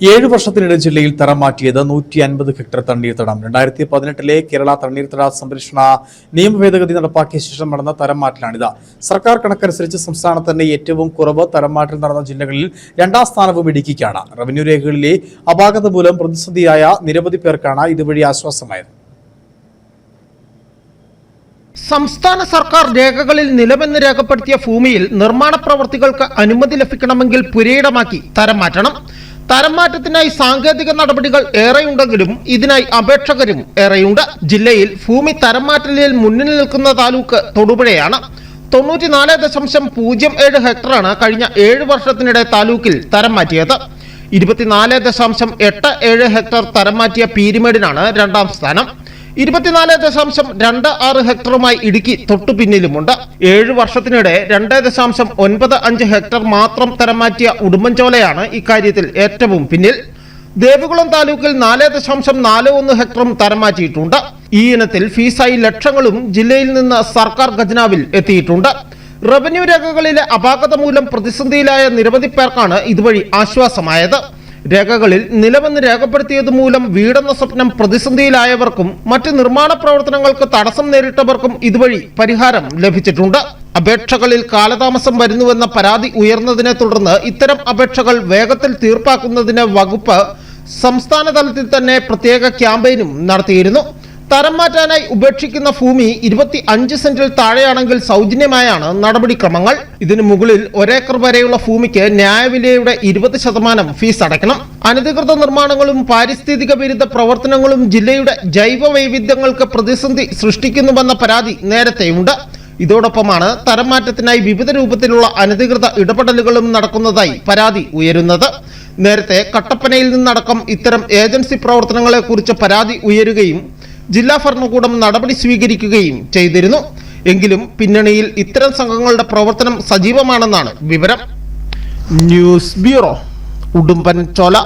ഏഴ് വർഷത്തിനിടെ ജില്ലയിൽ തരം മാറ്റിയത് നൂറ്റി അൻപത് ഹെക്ടർ തണ്ണീർത്തടം. രണ്ടായിരത്തി പതിനെട്ടിലെ കേരള തണ്ണീർത്തട സംരക്ഷണ നിയമ ഭേദഗതി നടപ്പാക്കിയ ശേഷം നടന്ന തരം മാറ്റലാണിത് സർക്കാർ കണക്കനുസരിച്ച് സംസ്ഥാനത്ത് തന്നെ ഏറ്റവും കുറവ് തരം മാറ്റൽ നടന്ന ജില്ലകളിൽ രണ്ടാം സ്ഥാനവും ഇടുക്കിക്കാണ്. റവന്യൂ രേഖകളിലെ അപാകത മൂലം പ്രതിസന്ധിയായ നിരവധി പേർക്കാണ് ഇതുവഴി ആശ്വാസമായത്. സംസ്ഥാന സർക്കാർ രേഖകളിൽ നിലമെന്ന് രേഖപ്പെടുത്തിയ ഭൂമിയിൽ നിർമ്മാണ പ്രവർത്തികൾക്ക് അനുമതി ലഭിക്കണമെങ്കിൽ പുരയിടമാക്കി തരം മാറ്റണം തരം മാറ്റത്തിനായി സാങ്കേതിക നടപടികൾ ഏറെയുണ്ടെങ്കിലും ഇതിനായി അപേക്ഷകരും ഏറെയുണ്ട്. ജില്ലയിൽ ഭൂമി തരംമാറ്റലിൽ മുന്നിൽ നിൽക്കുന്ന താലൂക്ക് തൊടുപുഴയാണ്. തൊണ്ണൂറ്റിനാല് ദശാംശം പൂജ്യം ഏഴ് ഹെക്ടറാണ് കഴിഞ്ഞ ഏഴ് വർഷത്തിനിടെ താലൂക്കിൽ തരം മാറ്റിയത് ഇരുപത്തിനാല് ദശാംശം എട്ട് ഏഴ് ഹെക്ടർ തരം മാറ്റിയ പീരിമേടിനാണ് രണ്ടാം സ്ഥാനം. ഇരുപത്തിനാല് ദശാംശം രണ്ട് ആറ് ഹെക്ടറുമായി ഇടുക്കി തൊട്ടു പിന്നിലുമുണ്ട്. ഏഴ് വർഷത്തിനിടെ രണ്ട് ദശാംശം ഒൻപത് അഞ്ച് ഹെക്ടർ മാത്രം തരം മാറ്റിയ ഉടുമ്പൻചോലയാണ് ഇക്കാര്യത്തിൽ ഏറ്റവും പിന്നിൽ. ദേവികുളം താലൂക്കിൽ നാല് ദശാംശം നാല് ഒന്ന് ഹെക്ടറും തരം മാറ്റിയിട്ടുണ്ട് ഈ ഇനത്തിൽ ഫീസായി ലക്ഷങ്ങളും ജില്ലയിൽ നിന്ന് സർക്കാർ ഖജനാവിൽ എത്തിയിട്ടുണ്ട്. റവന്യൂ രേഖകളിലെ അപാകത മൂലം പ്രതിസന്ധിയിലായ നിരവധി പേർക്കാണ് ഇതുവഴി ആശ്വാസമായത്. രേഖകളിൽ നിലവെന്ന് രേഖപ്പെടുത്തിയത് മൂലം വീടെന്ന സ്വപ്നം പ്രതിസന്ധിയിലായവർക്കും മറ്റ് നിർമ്മാണ പ്രവർത്തനങ്ങൾക്ക് തടസ്സം നേരിട്ടവർക്കും ഇതുവഴി പരിഹാരം ലഭിച്ചിട്ടുണ്ട്. അപേക്ഷകളിൽ കാലതാമസം വരുന്നുവെന്ന പരാതി ഉയർന്നതിനെ തുടർന്ന് ഇത്തരം അപേക്ഷകൾ വേഗത്തിൽ തീർപ്പാക്കുന്നതിന് വകുപ്പ് സംസ്ഥാന തലത്തിൽ തന്നെ പ്രത്യേക ക്യാമ്പയിനും നടത്തിയിരുന്നു. തരം മാറ്റാനായി ഉപേക്ഷിക്കുന്ന ഭൂമി ഇരുപത്തി അഞ്ച് സെന്റിൽ താഴെയാണെങ്കിൽ സൗജന്യമായാണ് നടപടിക്രമങ്ങൾ. ഇതിനു മുകളിൽ ഒരേക്കർ വരെയുള്ള ഭൂമിക്ക് ന്യായവിലയുടെ ഇരുപത് ശതമാനം ഫീസ് അടയ്ക്കണം. അനധികൃത നിർമ്മാണങ്ങളും പാരിസ്ഥിതിക വിരുദ്ധ പ്രവർത്തനങ്ങളും ജില്ലയുടെ ജൈവ വൈവിധ്യങ്ങൾക്ക് പ്രതിസന്ധി സൃഷ്ടിക്കുന്നുവെന്ന പരാതി നേരത്തെയുണ്ട്. ഇതോടൊപ്പമാണ് തരം മാറ്റത്തിനായി വിവിധ രൂപത്തിലുള്ള അനധികൃത ഇടപെടലുകളും നടക്കുന്നതായി പരാതി ഉയരുന്നത്. നേരത്തെ കട്ടപ്പനയിൽ നിന്നടക്കം ഇത്തരം ഏജൻസി പ്രവർത്തനങ്ങളെക്കുറിച്ച് പരാതി ഉയരുകയും ജില്ലാ ഭരണകൂടം നടപടി സ്വീകരിക്കുകയും ചെയ്തിരുന്നു. എങ്കിലും പിന്നണിയിൽ ഇത്തരം സംഘങ്ങളുടെ പ്രവർത്തനം സജീവമാണെന്നാണ് വിവരം. News bureau Udumban Chola.